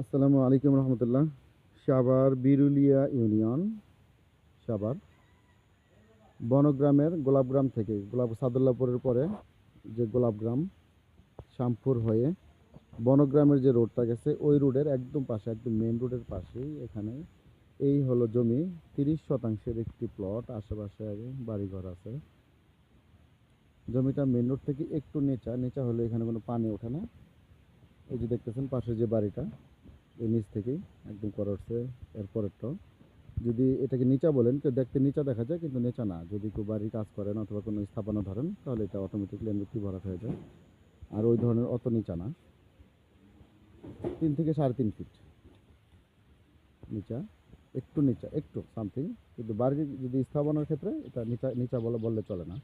আসসালামু আলাইকুম রহমতুল্লাহ। সাভার বিরুলিয়া ইউনিয়ন, সাভার। বনগ্রামের গোলাপগ্রাম থেকে, গোলাপ সাদুল্লাপুরের পরে যে গোলাপগ্রাম, শ্যামপুর হয়ে বনগ্রামের যে রোডটা গেছে, ওই রোডের একদম পাশে, একদম মেন রোডের পাশেই এখানে এই হলো জমি। তিরিশ শতাংশের একটি প্লট আশেপাশে বাড়িঘর আছে। জমিটা মেন রোড থেকে একটু নেচা নেচা হলে এখানে কোনো পানি ওঠে না। এই যে দেখতেছেন পাশে যে বাড়িটা। এই নিচ থেকেই একদম করা উঠছে এরপরেরটাও। যদি এটাকে নিচা বলেন, তো দেখতে নিচা দেখা যায়, কিন্তু নিচা না। যদি কেউ বাড়ির কাজ করেন অথবা কোনো স্থাপনা ধরেন, তাহলে এটা অটোমেটিকলি এমনিতেই ভরাট হয়ে যায়। আর ওই ধরনের অত নিচা না। তিন থেকে সাড়ে তিন ফিট নিচা, একটু নিচা, একটু সামথিং কিন্তু বাড়ির যদি স্থাপনার ক্ষেত্রে এটা নিচা নিচা বলে, বললে চলে না।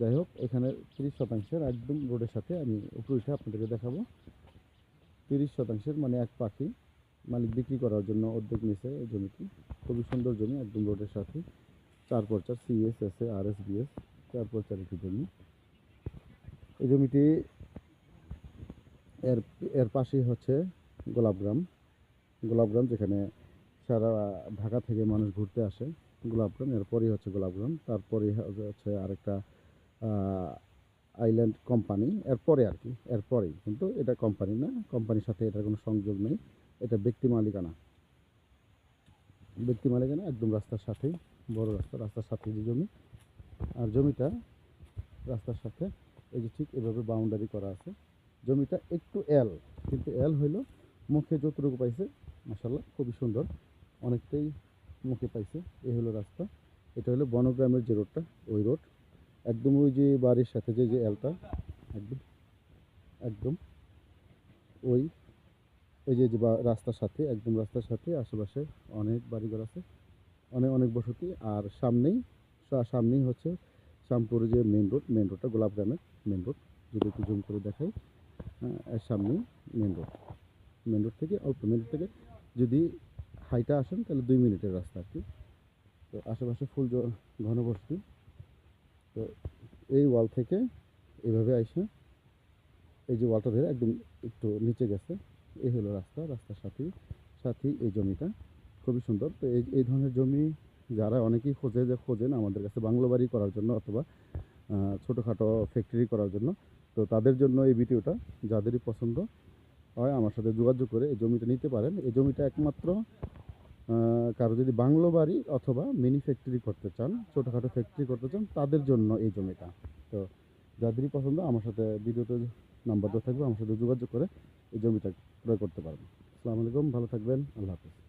যাই হোক, এখানে তিরিশ শতাংশের একদম রোডের সাথে আমি উপরে উঠে আপনাদেরকে দেখাবো। তিরিশ শতাংশের মানে এক পাখি মালিক বিক্রি করার জন্য উদ্যোগ নিয়েছে এই জমিটি। খুবই সুন্দর জমি, একদম রোডের সাথে। চার পর্চার CS S A R S BS চার পর্চার একটি জমি। এই জমিটি এর এর পাশেই হচ্ছে গোলাপগ্রাম গোলাপগ্রাম যেখানে সারা ঢাকা থেকে মানুষ ঘুরতে আসে। গোলাপগ্রাম এরপরেই হচ্ছে গোলাপগ্রাম তারপরেই হচ্ছে আরেকটা আইল্যান্ড কোম্পানি এরপরে আর কি, এরপরেই। কিন্তু এটা কোম্পানি না কোম্পানির সাথে এটার কোনো সংযোগ নেই। এটা ব্যক্তি মালিকানা। ব্যক্তি মালিকানা, একদম রাস্তার সাথেই, বড় রাস্তা, রাস্তার সাথে যে জমি। আর জমিটা রাস্তার সাথে, এই যে ঠিক এভাবে বাউন্ডারি করা আছে। জমিটা একটু এল কিন্তু এল হইল মুখে যতটুকু পাইছে মাসাল্লাহ খুবই সুন্দর। অনেকটাই মুখে পাইছে, এই হলো রাস্তা। এটা হলো বনগ্রামের যে রোডটা ওই রোড একদম ওই যে বাড়ির সাথে যে যে এলটা একদম একদম ওই ওই যে যে রাস্তার সাথে একদম রাস্তার সাথে আশেপাশে অনেক বাড়িঘর আছে অনেক অনেক বসতি আর সামনেই সামনেই হচ্ছে শ্যামপুরের যে মেন রোড মেন রোডটা গোলাপগ্রামের মেন রোড যদি একটু জুম করে দেখাই হ্যাঁ, সামনেই মেন রোড মেন রোড থেকে অল্প মেন রোড থেকে যদি হাইটা আসেন তাহলে দুই মিনিটের রাস্তা আর কি। তো আশেপাশে ফুল ঘনবসতি তো এই ওয়াল থেকে এইভাবে আইসা এই যে ওয়ালটা ধরে একদম একটু নিচে গেছে। এই হলো রাস্তা, রাস্তার সাথেই সাথেই এই জমিটা। খুবই সুন্দর। তো এই এই ধরনের জমি যারা অনেকেই খোঁজে, যে খোঁজেন আমাদের কাছে বাংলো বাড়ি করার জন্য অথবা ছোটোখাটো ফ্যাক্টরি করার জন্য। তো তাদের জন্য এই ভিডিওটা যাদেরই পছন্দ হয় আমার সাথে যোগাযোগ করে এই জমিটা নিতে পারেন। এই জমিটা একমাত্র কারও যদি বাংলো বাড়ি অথবা মিনি ফ্যাক্টরি করতে চান, ছোটোখাটো ফ্যাক্টরি করতে চান, তাদের জন্য এই জমিটা। তো যাদেরই পছন্দ, আমার সাথে ভিডিওতে নাম্বারটা থাকবে, আমার সাথে যোগাযোগ করে এই জমিটা ক্রয় করতে পারবেন। আসসালামু আলাইকুম, ভালো থাকবেন, আল্লাহ হাফিজ।